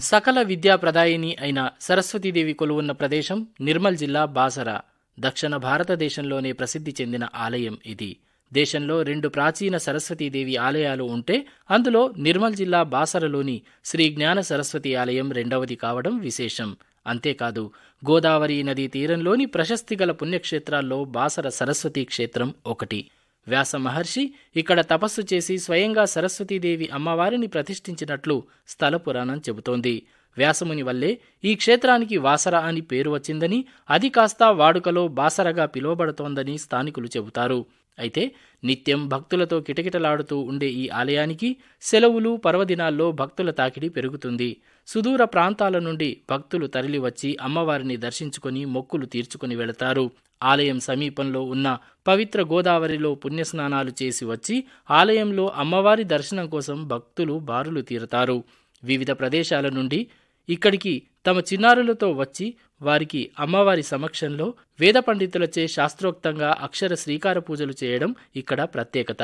సకల విద్యా ప్రదాయిని అయిన సరస్వతీదేవి కొలువున్న ప్రదేశం నిర్మల్ జిల్లా బాసర. దక్షిణ భారతదేశంలోనే ప్రసిద్ధి చెందిన ఆలయం ఇది. దేశంలో రెండు ప్రాచీన సరస్వతీదేవి ఆలయాలు ఉంటే అందులో నిర్మల్ జిల్లా బాసరలోని శ్రీ జ్ఞాన సరస్వతి ఆలయం రెండవది కావడం విశేషం. అంతేకాదు గోదావరి నదీ తీరంలోని ప్రశస్తిగల పుణ్యక్షేత్రాల్లో బాసర సరస్వతీ క్షేత్రం ఒకటి. వ్యాస మహర్షి ఇక్కడ తపస్సు చేసి స్వయంగా సరస్వతీదేవి అమ్మవారిని ప్రతిష్ఠించినట్లు స్థల పురాణం చెబుతోంది. వ్యాసముని వల్లే ఈ క్షేత్రానికి వాసర అని పేరు వచ్చిందని అది కాస్త వాడుకలో బాసరగా పిలువబడుతోందని స్థానికులు చెబుతారు. అయితే నిత్యం భక్తులతో కిటకిటలాడుతూ ఉండే ఈ ఆలయానికి సెలవులు పర్వదినాల్లో భక్తుల తాకిడి పెరుగుతుంది. సుదూర ప్రాంతాల నుండి భక్తులు తరలివచ్చి అమ్మవారిని దర్శించుకొని మొక్కులు తీర్చుకుని వెళతారు. ఆలయం సమీపంలో ఉన్న పవిత్ర గోదావరిలో పుణ్యస్నానాలు చేసి వచ్చి ఆలయంలో అమ్మవారి దర్శనం కోసం భక్తులు బారులు తీరతారు. వివిధ ప్రదేశాల నుండి ఇక్కడికి తమ చిన్నారులతో వచ్చి వారికి అమ్మవారి సమక్షంలో వేద పండితులచే శాస్త్రోక్తంగా అక్షర శ్రీకార పూజలు చేయడం ఇక్కడ ప్రత్యేకత.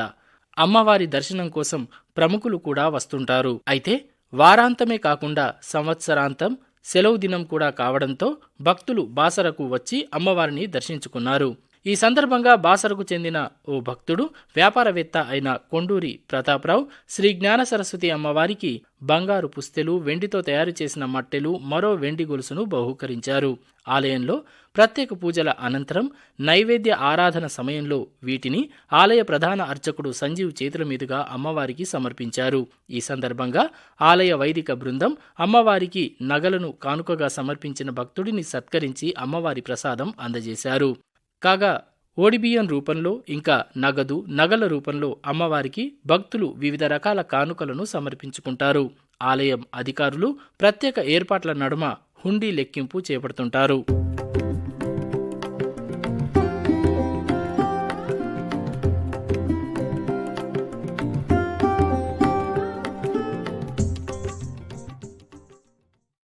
అమ్మవారి దర్శనం కోసం ప్రముఖులు కూడా వస్తుంటారు. అయితే వారాంతమే కాకుండా సంవత్సరాంతం సెలవు దినం కూడా కావడంతో భక్తులు బాసరకు వచ్చి అమ్మవారిని దర్శించుకున్నారు. ఈ సందర్భంగా బాసరకు చెందిన ఓ భక్తుడు వ్యాపారవేత్త అయిన కొండూరి ప్రతాపరావు శ్రీ జ్ఞాన సరస్వతి అమ్మవారికి బంగారు పుస్తెలు వెండితో తయారు చేసిన మట్టెలు మరో వెండి గొలుసును బహూకరించారు. ఆలయంలో ప్రత్యేక పూజల అనంతరం నైవేద్య ఆరాధన సమయంలో వీటిని ఆలయ ప్రధాన అర్చకుడు సంజీవ్ చేతుల మీదుగా అమ్మవారికి సమర్పించారు. ఈ సందర్భంగా ఆలయ వైదిక బృందం అమ్మవారికి నగలను కానుకగా సమర్పించిన భక్తుడిని సత్కరించి అమ్మవారి ప్రసాదం అందజేశారు. కాగా ఓడిబియ్యం రూపంలో ఇంకా నగదు నగల రూపంలో అమ్మవారికి భక్తులు వివిధ రకాల కానుకలను సమర్పించుకుంటారు. ఆలయం అధికారులు ప్రత్యేక ఏర్పాట్ల నడుమ హుండీ లెక్కింపు చేపడుతుంటారు.